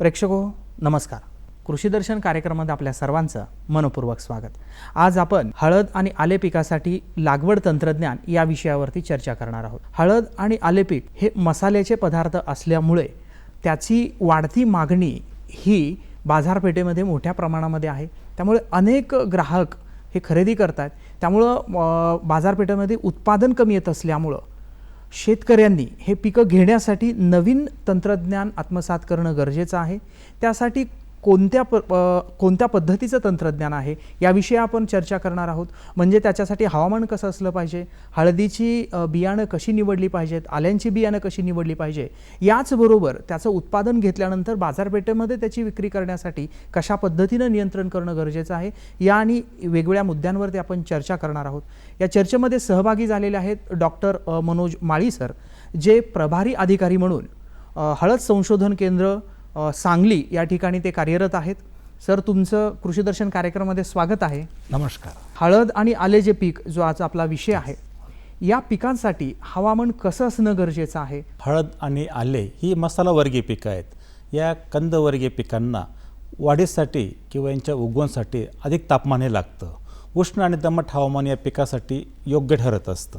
प्रेक्षको नमस्कार. कृषी दर्शन कार्यक्रमात आपल्या सर्वांचं मनपूर्वक स्वागत. आज आपण हळद आणि आले पिकासाठी लागवड तंत्रज्ञान या विषयावरती चर्चा करणार आहोत. हळद आणि आले पीक हे मसाल्याचे पदार्थ असल्यामुळे त्याची वाढती मागणी ही बाजारपेठेमध्ये मोठ्या प्रमाणामध्ये आहे. त्यामुळे अनेक ग्राहक हे खरेदी करतात. त्यामुळं बाजारपेठेमध्ये उत्पादन कमी येत असल्यामुळं शेतकऱ्यांनी हे पिकं घेण्यासाठी नवीन तंत्रज्ञान आत्मसात करणं गरजेचं आहे. त्यासाठी कोणत्या प कोणत्या पद्धतीचं तंत्रज्ञान आहे याविषयी आपण चर्चा करणार आहोत. म्हणजे त्याच्यासाठी हवामान कसं असलं पाहिजे हळदीची बियाणं कशी निवडली पाहिजेत आल्यांची बियाणं कशी निवडली पाहिजे याचबरोबर त्याचं उत्पादन घेतल्यानंतर बाजारपेठेमध्ये त्याची विक्री करण्यासाठी कशा पद्धतीनं नियंत्रण करणं गरजेचं आहे या आणि वेगवेगळ्या मुद्द्यांवरती आपण चर्चा करणार आहोत. या चर्चेमध्ये सहभागी झालेले आहेत डॉक्टर मनोज माळी सर जे प्रभारी अधिकारी म्हणून हळद संशोधन केंद्र सांगली या ठिकाणी ते कार्यरत आहेत. सर तुमचं कृषी दर्शन कार्यक्रमामध्ये स्वागत आहे. नमस्कार. हळद आणि आले जे पीक जो आज आपला विषय आहे या पिकांसाठी हवामान कसं असणं गरजेचं आहे? हळद आणि आले ही मसालावर्गीय पिकं आहेत. या कंदवर्गीय पिकांना वाढीसाठी किंवा यांच्या उगवणसाठी अधिक तापमान हे लागतं. उष्ण आणि दमट हवामान या पिकासाठी योग्य ठरत असतं.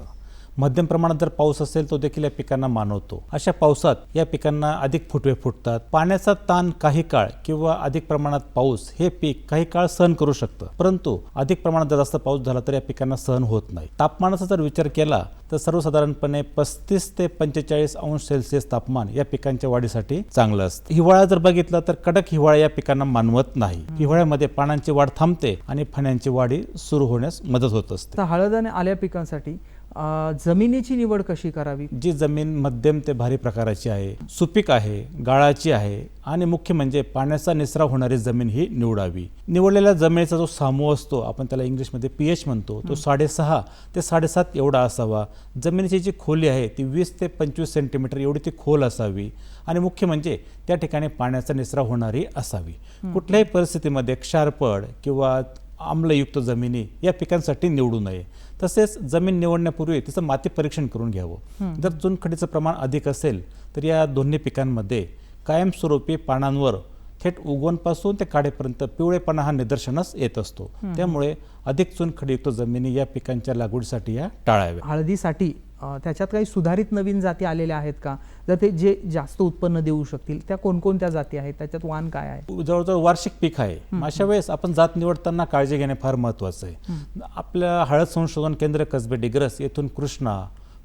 मध्यम प्रमाणात जर पाऊस असेल तो देखील या पिकांना मानवतो. अशा पावसात या पिकांना अधिक फुटवे फुटतात. पाण्याचा ताण काही काळ किंवा अधिक प्रमाणात पाऊस हे पीक काही काळ सहन करू शकतं. परंतु अधिक प्रमाणात जर जास्त पाऊस झाला तर या पिकांना सहन होत नाही. तापमानाचा जर विचार केला तर सर्वसाधारणपणे पस्तीस ते पंचेचाळीस अंश सेल्सिअस तापमान या पिकांच्या वाढीसाठी चांगलं असतं. हिवाळा जर बघितला तर कडक हिवाळा या पिकांना मानवत नाही. हिवाळ्यामध्ये पानांची वाढ थांबते आणि फण्यांची वाढी सुरू होण्यास मदत होत असते. तर हळद आणि आल्या पिकांसाठी जमिनीची निवड कशी करावी? जी जमीन मध्यम ते भारी प्रकाराची आहे सुपीक आहे गाळाची आहे आणि मुख्य म्हणजे पाण्याचा निसराव होणारी जमीन ही निवडावी. निवडलेल्या जमिनीचा जो सामू असतो आपण त्याला इंग्लिशमध्ये पी एच म्हणतो तो साडेसहा ते साडेसात एवढा असावा. जमिनीची जी खोली आहे ती वीस ते पंचवीस सेंटीमीटर एवढी ती खोल असावी आणि मुख्य म्हणजे त्या ठिकाणी पाण्याचा निसराव होणारी असावी. कुठल्याही परिस्थितीमध्ये क्षारपड किंवा आम्लयुक्त जमिनी या पिकांसाठी निवडू नये. तसेच जमीन निवडण्यापूर्वी तिचं माती परीक्षण करून घ्यावं. जर चुनखडीचं प्रमाण अधिक असेल तर या दोन्ही पिकांमध्ये कायमस्वरूपी पानांवर थेट उगवणपासून ते काढेपर्यंत पिवळेपणा हा निदर्शनास येत असतो. त्यामुळे अधिक चुनखडीयुक्त जमिनी या पिकांच्या लागवडीसाठी या टाळाव्या हळदीसाठी त्याच्यात काही सुधारित नवीन जाती आलेल्या आहेत का? जर ते जे जास्त उत्पन्न देऊ शकतील त्या कोणकोणत्या जाती आहेत? त्याच्यात वाण काय आहे? जवळजवळ वार्षिक पीक आहे. अशा वेळेस आपण जात निवडताना काळजी घेणे फार महत्त्वाचं आहे. आपल्या हळद संशोधन केंद्र कसबे डिग्रस येथून कृष्णा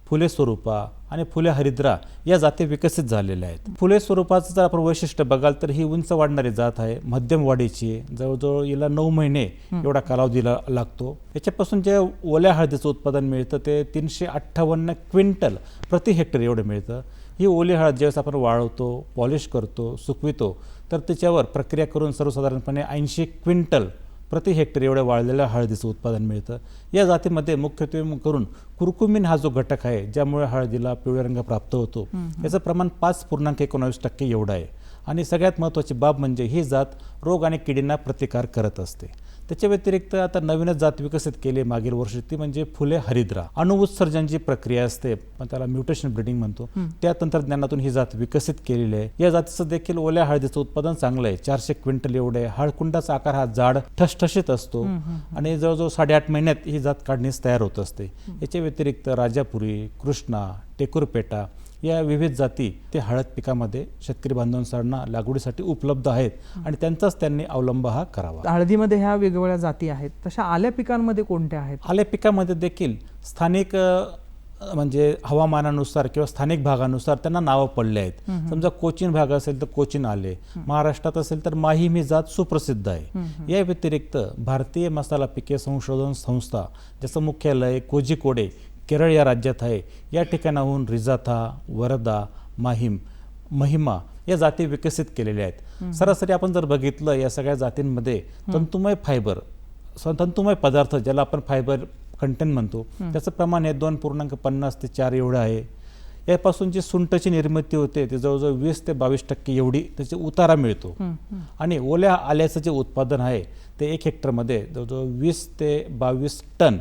फुले स्वरूपा आणि फुले हरिद्रा या जाती विकसित झालेल्या आहेत. फुले स्वरूपाचं जर आपण वैशिष्ट्य बघाल तर ही उंच वाढणारी जात आहे. मध्यम वाढीची. जवळजवळ हिला नऊ महिने एवढा कालावधीला लागतो. याच्यापासून जे ओल्या हळदीचं उत्पादन मिळतं ते तीनशे अठ्ठावन्न क्विंटल प्रति हेक्टर एवढं मिळतं. ही ओली हळद ज्यावेळेस आपण वाळवतो पॉलिश करतो सुकवितो तर त्याच्यावर प्रक्रिया करून सर्वसाधारणपणे ऐंशी क्विंटल प्रति हेक्टर एवढ्या वाळलेल्या हळदीचं उत्पादन मिळतं. या जातीमध्ये मुख्यत्वे करून कुरकुमिन हा जो घटक आहे ज्यामुळे हळदीला पिवळा रंग प्राप्त होतो याचं प्रमाण पाच पूर्णांक एकोणावीस टक्के एवढं आहे. आणि सगळ्यात महत्त्वाची बाब म्हणजे ही जात रोग आणि किडींना प्रतिकार करत असते. त्याच्या व्यतिरिक्त आता नवीनच जात विकसित केली आहे मागील वर्षी. ती म्हणजे फुले हरिद्रा. अणुउत्सर्जन जी प्रक्रिया असते पण त्याला म्युटेशन ब्रिडिंग म्हणतो. त्या तंत्रज्ञानातून ही जात विकसित केलेली आहे. या जातीचं देखील ओल्या हळदीचं उत्पादन चांगलं आहे. चारशे क्विंटल एवढे हळकुंडाचा आकार हा जाड ठसठशीत असतो. आणि जवळजवळ साडेआठ महिन्यात ही जात काढणीस तयार होत असते. याच्या व्यतिरिक्त राजापुरी कृष्णा टेकुरपेटा या विविध जाती ते हळद पिकामध्ये शेतकरी बांधवांना लागवडीसाठी उपलब्ध आहेत आणि त्यांचाच त्यांनी अवलंब हा करावा. हळदीमध्ये ह्या वेगवेगळ्या जाती आहेत. तशा आल्या पिकांमध्ये कोणत्या आहेत? आल्या पिकामध्ये देखील स्थानिक म्हणजे हवामानानुसार किंवा स्थानिक भागानुसार त्यांना नावं पडले आहेत. समजा कोचिन भाग असेल तर कोचिन आले. महाराष्ट्रात असेल तर माहीम ही जात सुप्रसिद्ध आहे. या व्यतिरिक्त भारतीय मसाला पिके संशोधन संस्था ज्याचं मुख्यालय कोझिकोडे केरळ या राज्यात आहे. या ठिकाणाहून रिजाथा वरदा माहीम महिमा या जाती विकसित केलेल्या आहेत. सरासरी आपण जर बघितलं या सगळ्या जातींमध्ये तंतुमय फायबर तंतुमय पदार्थ ज्याला आपण फायबर कंटेंट म्हणतो त्याचं प्रमाण हे दोन पूर्णांक पन्नास ते चार एवढं आहे. यापासून जी सुंटची निर्मिती होते ते जवळजवळ वीस ते बावीस टक्के एवढी त्याची उतारा मिळतो. आणि ओल्या आल्याचं जे उत्पादन आहे ते एक हेक्टरमध्ये जवळजवळ वीस ते बावीस टन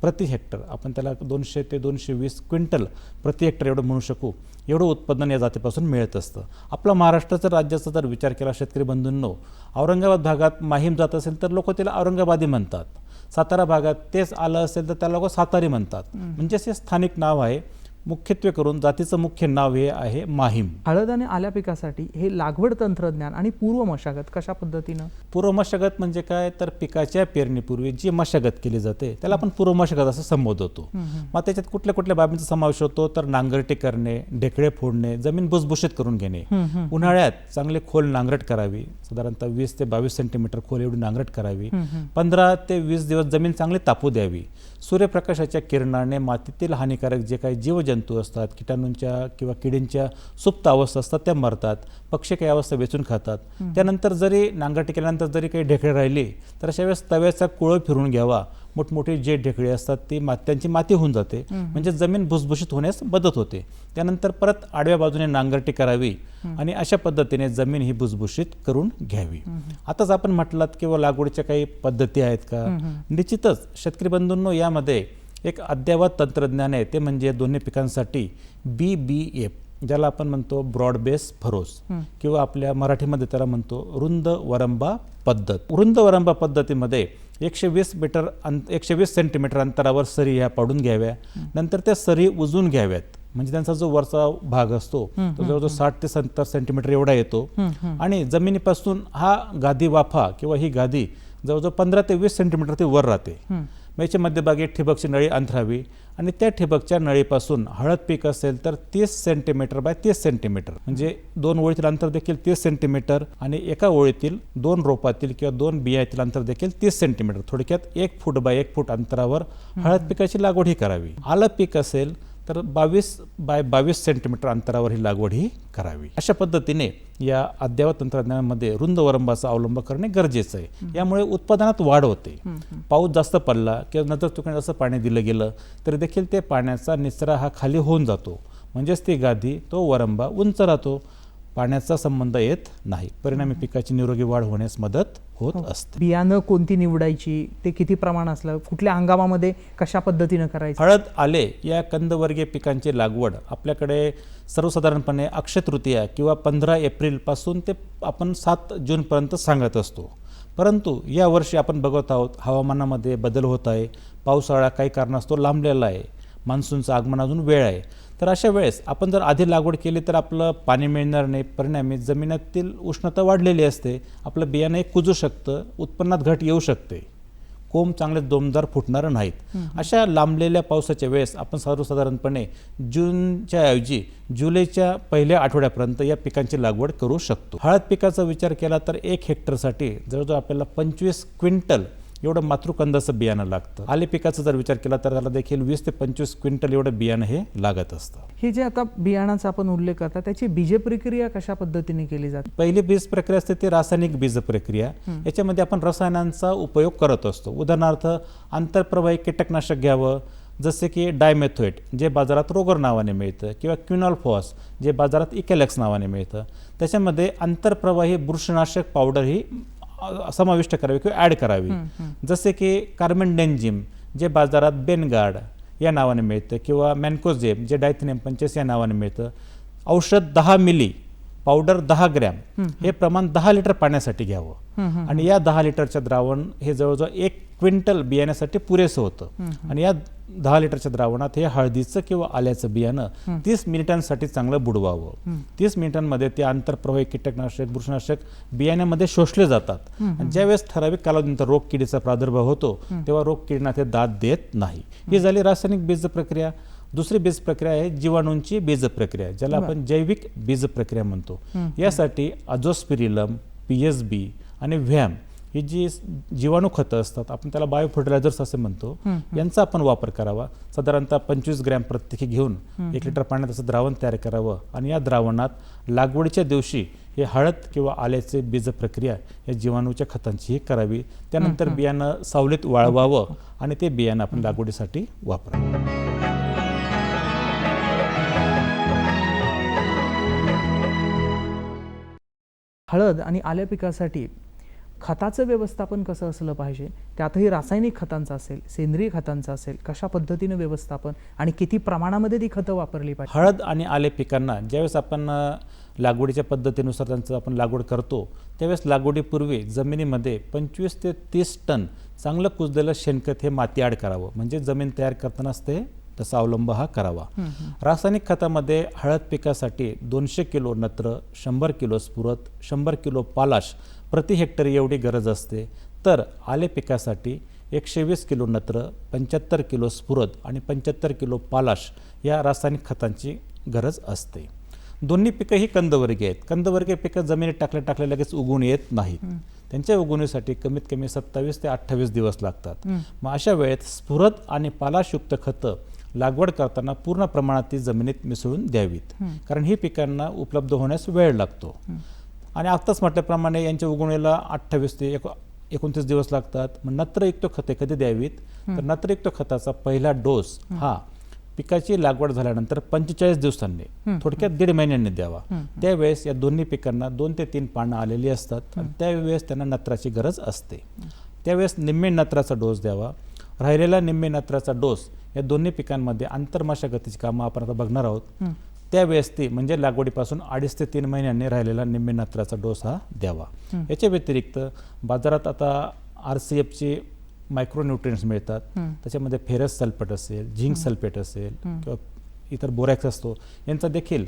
प्रति हेक्टर आपण त्याला दोनशे ते दोनशे वीस क्विंटल प्रति हेक्टर एवढं म्हणू शकू एवढं उत्पादन या जातीपासून मिळत असतं. आपला महाराष्ट्राचा राज्याचा जर विचार केला शेतकरी बंधूंनो औरंगाबाद भागात माहीम जात असेल तर लोक त्याला औरंगाबादी म्हणतात. सातारा भागात तेच आलं असेल तर त्याला लोक सातारी म्हणतात. म्हणजे असे स्थानिक नाव आहे. मुख्यत्वे करून जातीचं मुख्य नाव हे आहे माहीम. हळद आणि आल्या पिकासाठी हे लागवड तंत्रज्ञान आणि पूर्व मशागत कशा पद्धतीनं? पूर्व मशागत म्हणजे काय? तर पिकाच्या पेरणीपूर्वी जी मशागत केली जाते त्याला आपण पूर्व मशागत असं संबोधतो. मग त्याच्यात कुठल्या कुठल्या बाबींचा समावेश होतो? तर नांगरटी करणे ढेकळे फोडणे जमीन भुसभुशीत करून घेणे. उन्हाळ्यात चांगले खोल नांगरट करावी. साधारणतः वीस ते बावीस सेंटीमीटर खोल एवढी नांगरट करावी. पंधरा ते वीस दिवस जमीन चांगली तापू द्यावी. सूर्यप्रकाशाच्या किरणाने मातीतील हानिकारक जे काही जीवजंतू असतात किटाणूंच्या किंवा किडींच्या सुप्त अवस्था असतात त्या मरतात पक्षी काही अवस्था वेचून खातात. त्यानंतर जरी नांगरटी केल्यानंतर जरी काही ढेकळे राहिली तर अशा वेळेस तव्याचा कुळं फिरून घ्यावा. मोठमोठी जे ढेकळे असतात ती मा त्यांची माती होऊन जाते. म्हणजे जमीन भुसभुशीत होण्यास मदत होते. त्यानंतर परत आडव्या बाजूने नांगरटी करावी आणि अशा पद्धतीने जमीन ही भुसभुशीत करून घ्यावी. आताच आपण म्हटलात किंवा लागवडीच्या काही पद्धती आहेत का? निश्चितच शेतकरी बंधूंनो यामध्ये एक अद्ययावत तंत्रज्ञान आहे ते म्हणजे दोन्ही पिकांसाठी बी बी एफ ज्याला आपण म्हणतो ब्रॉड बेस फरोस किंवा आपल्या मराठीमध्ये त्याला म्हणतो रुंद वरंबा पद्धत. रुंद वरंबा पद्धतीमध्ये एकशे वीस मीटर अंत एकशे वीस सेंटीमीटर अंतरावर सरी ह्या पाडून घ्याव्या. नंतर त्या सरी उजून घ्याव्यात. म्हणजे त्यांचा जो वरचा भाग असतो तो जवळजवळ साठ ते सत्तर सेंटीमीटर एवढा येतो. आणि जमिनीपासून हा गादी वाफा किंवा ही गादी जवळजवळ पंधरा ते वीस सेंटीमीटर ते वर राहते. मग याच्या मध्यभागी ठिबकची नळी अंथरावी आणि त्या ठिबकच्या नळीपासून हळद पीक असेल तर तीस सेंटीमीटर बाय तीस सेंटीमीटर. म्हणजे दोन ओळीतील अंतर देखील तीस सेंटीमीटर आणि एका ओळीतील दोन रोपातील किंवा दोन बियातील अंतर देखील तीस सेंटीमीटर. थोडक्यात एक फूट बाय एक फूट अंतरावर हळद पिकाची लागवड ही करावी. आलं पीक असेल तर बावीस बाय बावीस सेंटीमीटर अंतरावर ही लागवड ही करावी. अशा पद्धतीने या अद्ययावत तंत्रज्ञानामध्ये रुंद वरंबाचा अवलंब करणे गरजेचं आहे. यामुळे उत्पादनात वाढ होते. पाऊस जास्त पडला किंवा नजर चुकणे जास्त पाणी दिलं गेलं तरी देखील ते पाण्याचा निचरा हा खाली होऊन जातो. म्हणजेच ती गादी तो वरंबा उंच राहतो. पाण्याचा संबंध येत नाही. परिणामी पिकाची निरोगी वाढ होण्यास मदत होत असते. बियाणं कोणती निवडायची? ते किती प्रमाण असलं? कुठल्या हंगामामध्ये कशा पद्धतीनं करायचं? हळद आले या कंदवर्गीय पिकांची लागवड आपल्याकडे सर्वसाधारणपणे अक्षय तृतीया किंवा पंधरा एप्रिलपासून ते आपण सात जूनपर्यंत सांगत असतो. परंतु या वर्षी आपण बघत आहोत हवामानामध्ये बदल होत आहे. पावसाळा काही कारणास्तव लांबलेला आहे. मान्सूनचं आगमन अजून वेळ आहे. तर अशा वेळेस आपण जर आधी लागवड केली तर आपलं पाणी मिळणार नाही परिणामी जमिनीतील उष्णता वाढलेली असते आपलं बियाणं कुजू शकतं उत्पन्नात घट येऊ शकते. कोंब चांगले दोमदार फुटणारं नाहीत. अशा लांबलेल्या पावसाच्या वेळेस आपण सर्वसाधारणपणे जूनच्या ऐवजी जुलैच्या पहिल्या आठवड्यापर्यंत या पिकांची लागवड करू शकतो. हळद पिकाचा विचार केला तर एक हेक्टरसाठी जवळजवळ आपल्याला पंचवीस क्विंटल एवढं मातृकंदाचं बियाणं लागतं. आले पिकाचा जर विचार केला तर त्याला देखील वीस ते पंचवीस क्विंटल एवढं बियाणं हे लागत असतं. हे जे आता बियाणाचा आपण उल्लेख करता त्याची बीज प्रक्रिया कशा पद्धतीने केली जाते? पहिली बीज प्रक्रिया असते ती रासायनिक बीज प्रक्रिया. याच्यामध्ये आपण रसायनांचा उपयोग करत असतो. उदाहरणार्थ आंतरप्रवाही कीटकनाशक घ्यावं जसे की डायमेथोएट जे बाजारात रोगर नावाने मिळतं किंवा क्विनॉल फॉस जे बाजारात इकेलेक्स नावाने मिळतं. त्याच्यामध्ये आंतरप्रवाही बुरशीनाशक पावडर ही समाविष्ट करावी किंवा ॲड करावी. जसे की डेन्जिम जे बाजारात बेनगार्ड या नावाने मिळतं किंवा मॅन्कोझेब जे डायथिनियम पंचेस या नावाने मिळतं. औषध दहा मिली पावडर दहा ग्रॅम हे प्रमाण दहा लिटर पाण्यासाठी घ्यावं. आणि या दहा लिटरच्या द्रावण हे जवळजवळ एक क्विंटल बियाण्यासाठी पुरेसं होतं. आणि या दहा लिटरच्या द्रावणात हे हळदीचं किंवा आल्याचं बियाणं तीस मिनिटांसाठी चांगलं बुडवावं. तीस मिनिटांमध्ये ते आंतरप्रवाही कीटकनाशक बुरशीनाशक बियाण्यामध्ये शोषले जातात. आणि ज्यावेळेस ठराविक कालावधीनंतर रोग किडीचा प्रादुर्भाव होतो तेव्हा रोग किडींना ते दाद देत नाही. ही झाली रासायनिक बीज प्रक्रिया दुसरी बीज प्रक्रिया आहे जीवाणूंची बीज प्रक्रिया ज्याला आपण जैविक बीज प्रक्रिया म्हणतो. यासाठी अजोस्पिरिलम पी एस बी आणि व्हॅम ही जी जीवाणू खतं असतात आपण त्याला बायो फर्टिलायझर्स असे म्हणतो यांचा आपण वापर करावा. साधारणतः पंचवीस ग्रॅम प्रत्येकी घेऊन एक लिटर पाण्यात असं द्रावण तयार करावं आणि या द्रावणात लागवडीच्या दिवशी हे हळद किंवा आल्याचे बीज प्रक्रिया या जीवाणूच्या खतांचीही करावी. त्यानंतर बियाणं सावलीत वाळवावं आणि ते बियाणं आपण लागवडीसाठी वापरावं. हळद आणि आल्या पिकासाठी खताचं व्यवस्थापन कसं असलं पाहिजे? त्यातही रासायनिक खतांचं असेल सेंद्रिय खतांचं असेल कशा पद्धतीनं व्यवस्थापन आणि किती प्रमाणामध्ये ती खतं वापरली पाहिजे? हळद आणि आले पिकांना ज्यावेळेस आपण लागवडीच्या पद्धतीनुसार त्यांचं आपण लागवड करतो त्यावेळेस लागवडीपूर्वी जमिनीमध्ये पंचवीस ते तीस टन चांगलं कुजलेलं शेणखत हे माती आड करावं. म्हणजे जमीन तयार करतानाच ते तसा अवलंब हा करावा. रासायनिक खतामध्ये हळद पिकासाठी दोनशे किलो नत्र शंभर किलो स्फुरत शंभर किलो पालाश प्रति हेक्टर एवढी गरज असते. तर आले पिकासाठी एकशे वीस किलो नत्र पंच्याहत्तर किलो स्फुरद आणि पंच्याहत्तर किलो पालाश या रासायनिक खतांची गरज असते. दोन्ही पिकं ही कंदवर्गीय आहेत. कंदवर्गीय पिकं जमिनीत टाकल्या टाकल्या लगेच उगवून येत नाहीत. त्यांच्या उगवणीसाठी कमीत कमी सत्तावीस ते अठ्ठावीस दिवस लागतात. मग अशा वेळेत स्फुरद आणि पालाशयुक्त खतं लागवड करताना पूर्ण प्रमाणात ती जमिनीत मिसळून द्यावीत. कारण ही पिकांना उपलब्ध होण्यास वेळ लागतो. आणि आत्ताच म्हटल्याप्रमाणे यांच्या उगवणीला अठ्ठावीस ते एक एकोणतीस दिवस लागतात. मग नत्रयुक्त खते कधी द्यावीत? तर नत्रयुक्त खताचा पहिला डोस हा पिकाची लागवड झाल्यानंतर पंचेचाळीस दिवसांनी थोडक्यात दीड महिन्यांनी द्यावा. त्यावेळेस या दोन्ही पिकांना दोन ते तीन पानं आलेली असतात. आणि त्यावेळेस त्यांना नत्राची गरज असते. त्यावेळेस निम्मे नत्राचा डोस द्यावा. राहिलेला निम्मे नत्राचा डोस या दोन्ही पिकांमध्ये आंतरमाशागतीची कामं आपण आता बघणार आहोत. त्यावेळेस ती म्हणजे लागवडीपासून अडीच ते तीन महिन्यांनी राहिलेला निम्मे नत्राचा डोस हा. द्यावा याच्या व्यतिरिक्त बाजारात आता आर सी एफची मायक्रोन्युट्रियन्स मिळतात. त्याच्यामध्ये फेरस सल्फेट असेल झिंक सल्फेट असेल किंवा इतर बोरॅक्स असतो यांचा देखील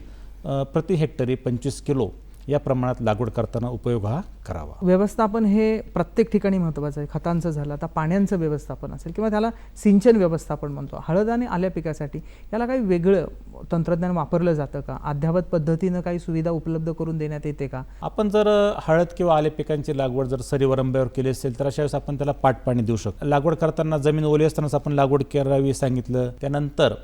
प्रति हेक्टरी पंचवीस किलो या प्रमाणात लागवड करताना उपयोग हा करावा. व्यवस्थापन हे प्रत्येक ठिकाणी महत्त्वाचं आहे. खतांचं झालं आता पाण्याचं व्यवस्थापन असेल किंवा त्याला सिंचन व्यवस्थापन म्हणतो. हळद आणि आल्या पिकासाठी याला काही वेगळं तंत्रज्ञान वापरलं जातं का? अद्यावत पद्धतीनं काही सुविधा उपलब्ध करून देण्यात येते का? आपण जर हळद किंवा आले पिकांची लागवड जर सरीवरंब्यावर केली असेल तर अशा वेळेस आपण त्याला पाट पाणी देऊ शकतो. लागवड करताना जमीन ओली असतानाच आपण लागवड करावी सांगितलं. त्यानंतर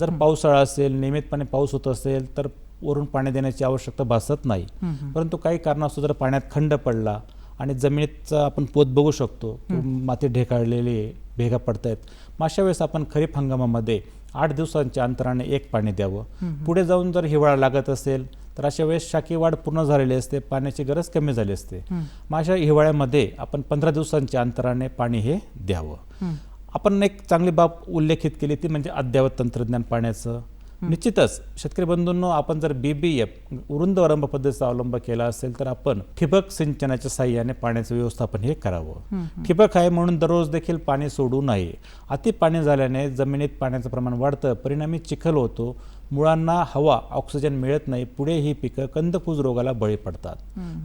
जर पावसाळा असेल नियमितपणे पाऊस होत असेल तर वरून पाणी देण्याची आवश्यकता भासत नाही. परंतु काही कारणास्तव जर पाण्यात खंड पडला आणि जमिनीचा आपण पोत बघू शकतो माती ढेकाळलेली भेगा पडतायत मग अशा वेळेस आपण खरीप हंगामामध्ये आठ दिवसांच्या अंतराने एक पाणी द्यावं. पुढे जाऊन जर हिवाळा लागत असेल तर अशा वेळेस शाकी वाढ पूर्ण झालेली असते पाण्याची गरज कमी झाली असते. मग अशा हिवाळ्यामध्ये आपण पंधरा दिवसांच्या अंतराने पाणी हे द्यावं. आपण एक चांगली बाब उल्लेखित केली ती म्हणजे अद्ययावत तंत्रज्ञान पाण्याचं. निश्चितच. शेतकरी बंधूंनो आपण जर बीबीएफ उरुंद वरंब पद्धतीचा अवलंब केला असेल तर आपण ठिबक सिंचनाच्या साह्याने पाण्याचं व्यवस्थापन हे करावं. ठिबक आहे म्हणून दररोज देखील पाणी सोडू नये. अति पाणी झाल्याने जमिनीत पाण्याचं प्रमाण वाढतं परिणामी चिखल होतो मुळांना हवा ऑक्सिजन मिळत नाही पुढे ही पिकं कंदकुज रोगाला बळी पडतात.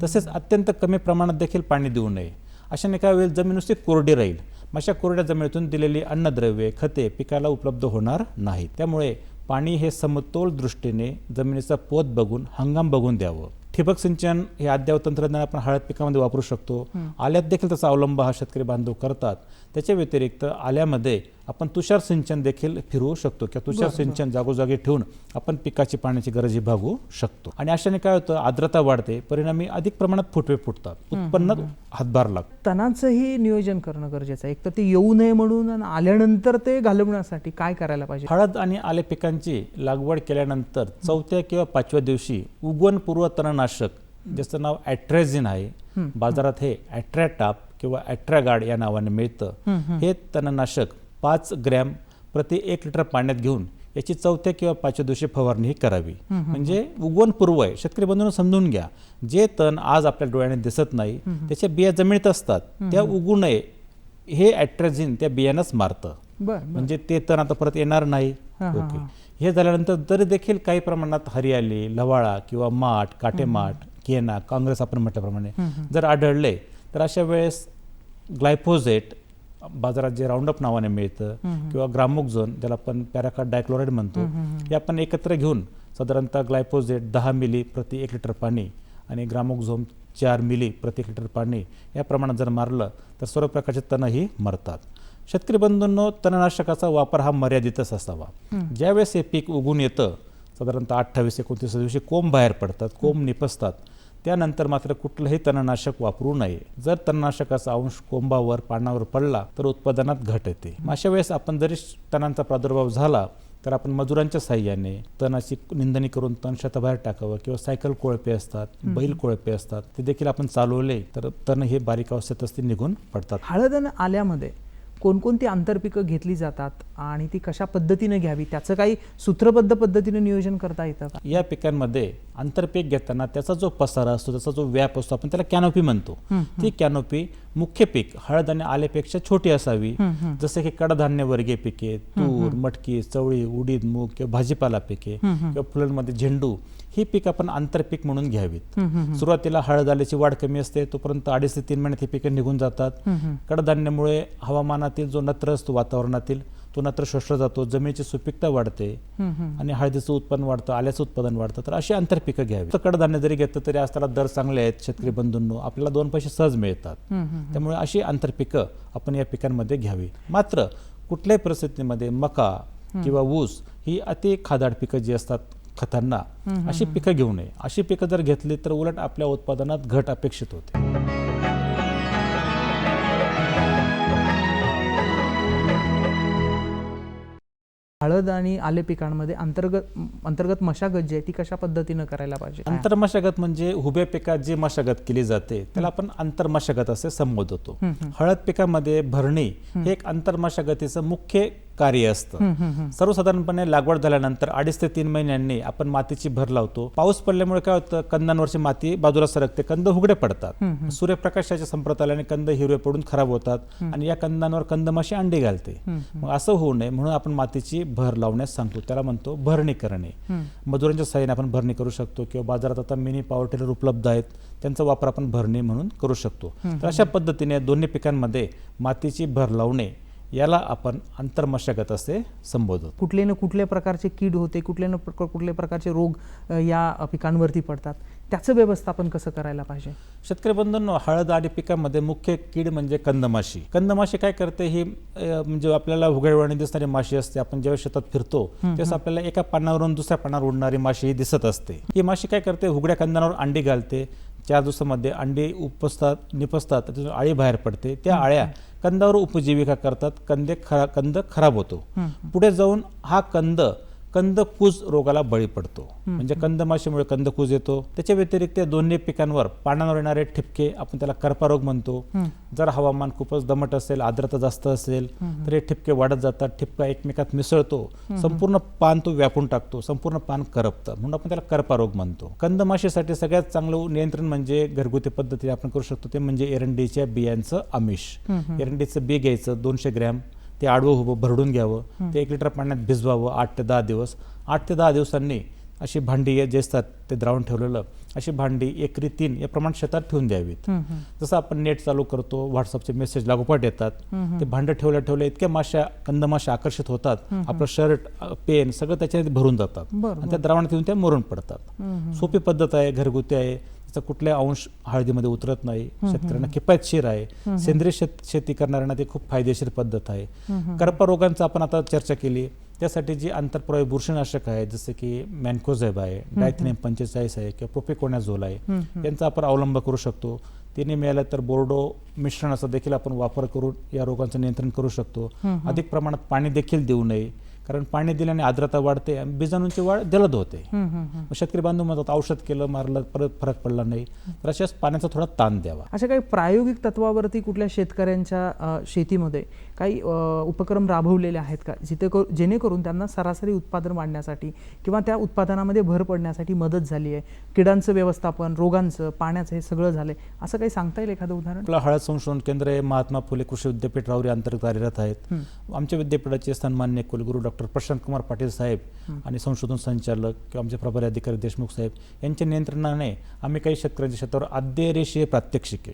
तसेच अत्यंत कमी प्रमाणात देखील पाणी देऊ नये. अशाने काय होईल जमीन नुसती कोरडी राहील. अशा कोरड्या जमिनीतून दिलेली अन्नद्रव्ये खते पिकाला उपलब्ध होणार नाहीत. त्यामुळे पाणी हे समतोल दृष्टीने जमिनीचा पोत बघून हंगाम बघून द्यावं. ठिबक सिंचन हे अद्ययावत तंत्रज्ञान आपण हळद पिकामध्ये वापरू शकतो. आल्यात देखील त्याचा अवलंब हा शेतकरी बांधव करतात. त्याच्या व्यतिरिक्त आल्यामध्ये आपण तुषार सिंचन देखील फिरवू शकतो किंवा तुषार सिंचन जागोजागी ठेवून आपण पिकाची पाण्याची गरज भागवू शकतो. आणि अशाने काय होतं? आर्द्रता वाढते परिणामी अधिक प्रमाणात फुटवे फुटतात उत्पन्नात हातभार लागतो तणाचंही नियोजन करणं गरजेचं आहे. एक तर ते येऊ नये म्हणून आणि आल्यानंतर ते घालवण्यासाठी काय करायला पाहिजे? हळद आणि आले पिकांची लागवड केल्यानंतर चौथ्या किंवा पाचव्या दिवशी उगवणपूर्व तणनाशक ज्याचं नाव ॲट्रेझिन आहे बाजारात हे ॲट्रॅटाप किंवा ॲट्रॅगार्ड या नावाने मिळतं. हे तणनाशक पाच ग्रॅम प्रति एक लिटर पाण्यात घेऊन याची चौथ्या किंवा पाचव्या दिवशी फवारणी ही करावी म्हणजे उगवण पूर्व आहे. शेतकरी बंधूंना समजून घ्या. जे तण आज आपल्या डोळ्याने दिसत नाही त्याच्या बिया जमिनीत असतात. त्या उगू नये. हे ॲट्रेझिन त्या बियाणंच मारतं. म्हणजे ते तण आता परत येणार नाही. ओके. हे. झाल्यानंतर तरी देखील काही प्रमाणात हरियाली लवाळा किंवा माठ काटेमाठ केना काँग्रेस आपण म्हटल्याप्रमाणे जर आढळले तर अशा वेळेस ग्लायफोजेट बाजारात जे राऊंडअप नावाने मिळतं किंवा ग्रामोक्झोन ज्याला आपण पॅराकाट डायक्लोराईड म्हणतो हे आपण एकत्र घेऊन साधारणतः ग्लायफोजेट दहा मिली प्रति एक लिटर पाणी आणि ग्रामोक्झोम चार मिली प्रति लिटर पाणी या प्रमाणात जर मारलं तर सर्व प्रकारचे तणही मरतात. शेतकरी बंधूंनो तणनाशकाचा वापर हा मर्यादितच असावा. ज्यावेळेस हे पीक उगून येतं साधारणतः अठ्ठावीस एकोणतीस दिवशी कोंब बाहेर पडतात कोंब निपसतात. त्यानंतर मात्र कुठलंही तणनाशक वापरू नये. जर तणनाशकाचा अंश कोंबावर पानावर पडला तर उत्पादनात घट येते. अशा वेळेस आपण जरी तणांचा प्रादुर्भाव झाला तर आपण मजुरांच्या साह्याने तणाची निंदणी करून तण शेताबाहेर टाकावं किंवा सायकल कोळपे असतात बैल कोळपे असतात ते देखील आपण चालवले तर तण हे बारीक अवस्थेतच ते निघून पडतात. हळद आल्यामध्ये कोणकोणती आंतरपिकं घेतली जातात आणि ती कशा पद्धतीने घ्यावी त्याचं काही सूत्रबद्ध पद्धतीने नियोजन करता येतं का? या पिकांमध्ये आंतरपीक घेताना त्याचा जो पसारा असतो त्याचा जो व्याप असतो आपण त्याला कॅनोपी म्हणतो. ती कॅनोपी मुख्य पीक हळद आणि आल्यापेक्षा छोटी असावी. जसे की कडधान्य वर्गीय पिके तूर मटकी चवळी उडीद मूग किंवा भाजीपाला पिके किंवा फुलांमध्ये झेंडू ही पीक आपण आंतरपीक म्हणून घ्यावीत. सुरुवातीला हळद आल्याची वाढ कमी असते तोपर्यंत अडीच ते तीन महिन्यात ही पिके निघून जातात. कडधान्यामुळे हवामानातील जो नत्र असतो वातावरणातील तो नत्र शोषला जातो जमिनीची सुपीकता वाढते आणि हळदीचं उत्पन्न वाढतं आल्याचं उत्पादन वाढतं. तर अशी आंतरपिकं घ्यावी तर कडधान्य जरी घेतलं तरी आज त्याला दर चांगले आहेत शेतकरी बंधूंनो. आपल्याला दोन पैसे सहज मिळतात. त्यामुळे अशी आंतरपिकं आपण या पिकांमध्ये घ्यावी मात्र कुठल्याही परिस्थितीमध्ये मका किंवा ऊस ही अति खादाड पिकं जी असतात खतांना अशी पिकं घेऊ नये. अशी पिकं जर घेतली तर उलट आपल्या उत्पादनात घट अपेक्षित होते. हळद आणि आले पिकांमध्ये अंतर्गत अंतर्गत मशागत जी आहे ती कशा पद्धतीनं करायला पाहिजे? आंतरमशागत म्हणजे उभ्या पिकात जी मशागत केली जाते त्याला आपण आंतरमशागत असे संबोधतो. हळद पिकामध्ये भरणी हे एक आंतरमशागतीचं मुख्य कार्य असतं. सर्वसाधारणपणे लागवड झाल्यानंतर अडीच ते तीन महिन्यांनी आपण मातीची भर लावतो. पाऊस पडल्यामुळे काय होतं कंदांवरची माती बाजूला सरकते कंद उघडे पडतात. सूर्यप्रकाशाच्या संपर्कात आल्याने कंद हिरवे पडून खराब होतात आणि या कंदांवर कंदमाशी अंडी घालते. मग असं होऊ नये म्हणून आपण मातीची भर लावण्यास सांगतो. त्याला म्हणतो भरणी करणे. मजुरांच्या सहाय्याने आपण भरणी करू शकतो किंवा बाजारात आता मिनी पॉवर टिलर उपलब्ध आहेत त्यांचा वापर आपण भरणी म्हणून करू शकतो. तर अशा पद्धतीने दोन्ही पिकांमध्ये मातीची भर लावणे याला आपण आंतरमशागत असे संबोधतो. कुठले न कुठल्या प्रकारचे कीड होते कुठले न कुठल्या प्रकारचे रोग या पिकांवरती पडतात त्याचं व्यवस्थापन कसं करायला पाहिजे? शेतकरी बंधूंनो हळद आणि पिकामध्ये मुख्य कीड म्हणजे कंदमाशी. कंदमाशी काय करते ही म्हणजे आपल्याला उघडवणी दिसणारी माशी असते आपण जेव्हा शेतात फिरतो तेव्हा आपल्याला एका पानावरून दुसऱ्या पानावर उडणारी माशी ही दिसत असते. ही माशी काय करते उघड्या कंदांवर अंडी घालते चार दिवसामध्ये अंडी उपसतात निपसतात त्याच्यातून आळी बाहेर पडते. त्या आळ्या कंदावर उपजीविका करतात कंदे खरा कंद खराब होतो. पुढे जाऊन हा कंद कंदकूज रोगाला बळी पडतो. म्हणजे कंदमाशीमुळे कंदकूज येतो. त्याच्या व्यतिरिक्त या दोन्ही पिकांवर पानावर येणारे ठिपके आपण त्याला करपारोग म्हणतो. जर हवामान खूपच दमट असेल आर्द्रता जास्त असेल तर हे ठिपके वाढत जातात ठिपका एकमेकात मिसळतो. संपूर्ण पान तो व्यापून टाकतो संपूर्ण पान करपतं. म्हणून आपण त्याला करपारोग म्हणतो. कंदमाशीसाठी सगळ्यात चांगलं नियंत्रण म्हणजे घरगुती पद्धतीने आपण करू शकतो ते म्हणजे एरंडीच्या बियांचं आमिष. एरंडीचं बी घ्यायचं दोनशे ग्रॅम. ते आडवं उभं भरडून घ्यावं ते एक लिटर पाण्यात भिजवावं आठ ते दहा दिवस. आठ ते दहा दिवसांनी अशी भांडी जे असतात ते द्रावण ठेवलेलं अशी भांडी एकरी तीन या प्रमाण शेतात ठेवून द्यावीत. जसं आपण नेट चालू करतो व्हॉट्सअपचे मेसेज लागोपाठ येतात ते भांडं ठेवल्या ठेवल्या इतक्या माश्या कंदमाश्या आकर्षित होतात. आपलं शर्ट पेन सगळं त्याच्यात भरून जातात. आणि त्या द्रावणात येऊन त्या मरून पडतात. सोपी पद्धत आहे घरगुती आहे. त्याचा कुठल्या अंश हळदीमध्ये उतरत नाही. शेतकऱ्यांना किफायतशीर आहे. सेंद्रिय शेत शेती करणाऱ्यांना ती खूप फायदेशीर पद्धत आहे. कर्परोगांचं आपण आता चर्चा केली. त्यासाठी जी आंतरप्रवाही बुरशीनाशक आहे जसे की मॅन्कोझेब आहे डायथेनियम पंचेचाळीस आहे किंवा प्रोपिकोनॅझोल आहे यांचा आपण अवलंब करू शकतो. तिने मिळालं तर बोर्डो मिश्रणाचा देखील आपण वापर करून या रोगांचं नियंत्रण करू शकतो. अधिक प्रमाणात पाणी देखील देऊ नये. कारण पाणी दिल्याने आर्द्रता वाढते आणि बीजाणूंची वाढ जलद होते. मग शेतकरी बांधव म्हणतात औषध केलं मारलं परत फरक पडला नाही. तर अशाच पाण्याचा थोडा ताण द्यावा. अशा काही प्रायोगिक तत्वावरती कुठल्या शेतकऱ्यांच्या शेतीमध्ये काही उपक्रम राबवलेले आहेत का? जिथे करू जेणेकरून त्यांना सरासरी उत्पादन वाढण्यासाठी किंवा त्या उत्पादनामध्ये भर पडण्यासाठी मदत झाली आहे. किडांचं व्यवस्थापन रोगांचं पाण्याचं हे सगळं झालंय. असं काही सांगता येईल एखादं उदाहरण? आपलं हळद संशोधन केंद्र हे महात्मा फुले कृषी विद्यापीठ राहुरी अंतर्गत कार्यरत आहेत. आमच्या विद्यापीठाचे सन्मान्य कुलगुरू डॉक्टर प्रशांत कुमार पाटील साहेब आणि संशोधन संचालक किंवा आमचे प्रभारी अधिकारी देशमुख साहेब यांच्या नियंत्रणाने आम्ही काही शेतकऱ्यांच्या शेतावर अध्ययरेषीय प्रात्यक्षिके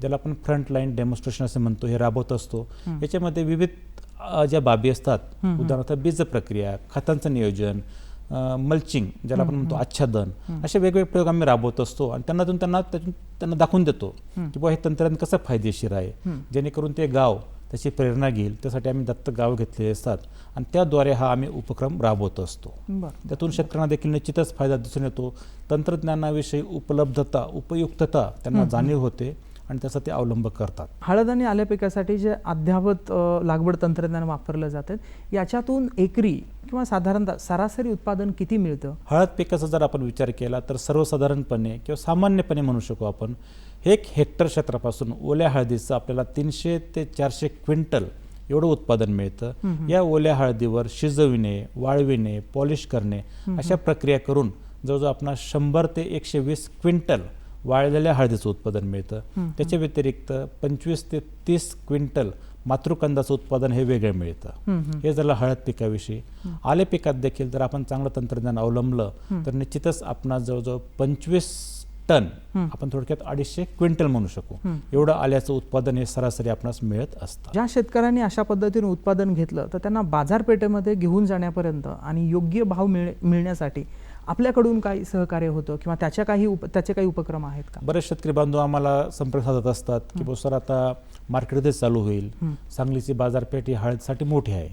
ज्याला आपण फ्रंट लाईन डेमॉन्स्ट्रेशन असे म्हणतो हे राबवत असतो. याच्यामध्ये विविध अ, ज्या बाबी असतात उदाहरणार्थ बीज प्रक्रिया खतांचं नियोजन मल्चिंग ज्याला आपण म्हणतो आच्छादन असे वेगवेगळे प्रयोग आम्ही राबवत असतो आणि त्यांना त्यांना त्यांना दाखवून देतो की बुवा हे तंत्रज्ञान कसं फायदेशीर आहे? जेणेकरून ते गाव त्याची प्रेरणा घेईल. त्यासाठी आम्ही दत्तक गाव घेतलेले असतात आणि त्याद्वारे हा आम्ही उपक्रम राबवत असतो. त्यातून शेतकऱ्यांना देखील निश्चितच फायदा दिसून येतो. तंत्रज्ञानाविषयी उपलब्धता उपयुक्तता त्यांना जाणीव होते. आणि त्याचा ते अवलंब करतात. हळद आणि आल्या पिकासाठी जे अद्यावत लागवड तंत्रज्ञान वापरलं जातं याच्यातून एकरी किंवा साधारणतः सरासरी उत्पादन किती मिळतं? हळद पिकाचा जर आपण विचार केला तर सर्वसाधारणपणे किंवा सामान्यपणे म्हणू शकू आपण एक हेक्टर क्षेत्रापासून ओल्या हळदीचं आपल्याला तीनशे ते चारशे क्विंटल एवढं उत्पादन मिळतं. या ओल्या हळदीवर शिजविणे वाळविणे पॉलिश करणे अशा प्रक्रिया करून जवळजवळ आपणाला शंभर ते एकशे वीस क्विंटल वाळलेल्या हळदीचं उत्पादन मिळतं. त्याच्या व्यतिरिक्त पंचवीस ते तीस क्विंटल मातृकंदाचं उत्पादन हे वेगळं मिळतं. हे झालं हळद पिकाविषयी. आले पिकात देखील जर आपण चांगलं तंत्रज्ञान अवलंबलं तर निश्चितच आपण जवळजवळ पंचवीस टन आपण थोडक्यात अडीचशे क्विंटल म्हणू शकू. एवढं आल्याचं उत्पादन हे सरासरी आपणास मिळत असतं. ज्या शेतकऱ्यांनी अशा पद्धतीने उत्पादन घेतलं तर त्यांना बाजारपेठेमध्ये घेऊन जाण्यापर्यंत आणि योग्य भाव मिळ मिळण्यासाठी आपल्याकडून काही सहकार्य होतं किंवा त्याच्या काही उप त्याचे काही उपक्रम आहेत का? बरेच शेतकरी बांधव आम्हाला संपर्क साधत असतात की बो सर आता मार्केटमध्ये चालू होईल. सांगलीची बाजारपेठ ही हळदसाठी मोठी आहे.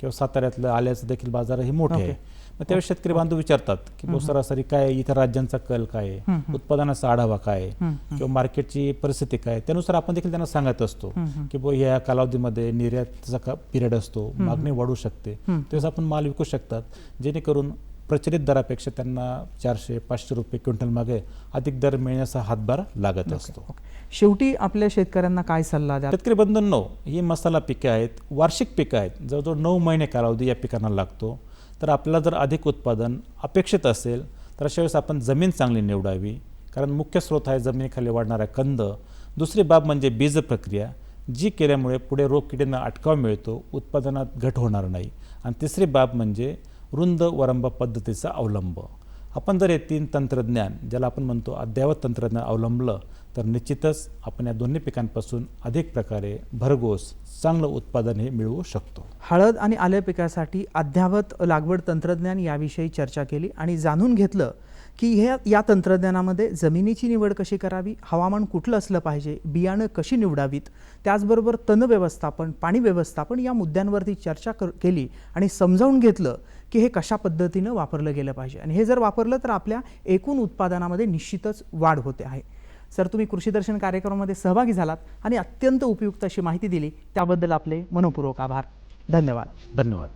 किंवा साताऱ्यातलं आल्याचं देखील बाजार ही मोठे आहे. मग त्यावेळेस शेतकरी बांधव विचारतात की बो सरासरी काय इतर राज्यांचा कल काय उत्पादनाचा आढावा काय किंवा मार्केटची परिस्थिती काय त्यानुसार आपण देखील त्यांना सांगत असतो की बो या कालावधीमध्ये निर्यातचा पिरियड असतो. मागणी वाढू शकते. तेव्हा आपण माल विकू शकतात. जेणेकरून प्रचलित दरापेक्षा त्यांना चारशे पाचशे रुपये क्विंटल मागे अधिक दर मिळण्याचा हातभार लागत असतो. शेवटी आपल्या शेतकऱ्यांना काय सल्ला द्या शेतकरी बंधूंनो ही मसाला पिके आहेत वार्षिक पिकं आहेत. जवळजवळ नऊ महिने कालावधी या पिकांना लागतो. तर आपल्याला जर अधिक उत्पादन अपेक्षित असेल तर अशा वेळेस आपण जमीन चांगली निवडावी. कारण मुख्य स्रोत आहे जमिनीखाली वाढणारा कंद. दुसरी बाब म्हणजे बीज प्रक्रिया जी केल्यामुळे पुढे रोग किडींना अटकाव मिळतो उत्पादनात घट होणार नाही. आणि तिसरी बाब म्हणजे रुंद वरंब पद्धतीचा अवलंब. आपण जर हे तीन तंत्रज्ञान ज्याला आपण म्हणतो अद्ययावत तंत्रज्ञान अवलंबलं तर निश्चितच आपण या दोन्ही पिकांपासून अधिक प्रकारे भरघोस चांगलं उत्पादन हे मिळवू शकतो. हळद आणि आल्या पिकासाठी अद्यावत लागवड तंत्रज्ञान याविषयी चर्चा केली आणि जाणून घेतलं की हे या तंत्रज्ञानामध्ये जमिनीची निवड कशी करावी हवामान कुठलं असलं पाहिजे बियाणं कशी निवडावीत त्याचबरोबर तण व्यवस्थापन पाणी व्यवस्थापन या मुद्द्यांवरती चर्चा कर केली आणि समजावून घेतलं की हे कशा पद्धतीनं वापरलं गेलं पाहिजे? आणि हे जर वापरलं तर आपल्या एकूण उत्पादनामध्ये निश्चितच वाढ होते आहे. सर तुम्ही कृषी दर्शन कार्यक्रमामध्ये सहभागी झालात आणि अत्यंत उपयुक्त अशी माहिती दिली. त्याबद्दल आपले मनपूर्वक आभार. धन्यवाद. धन्यवाद.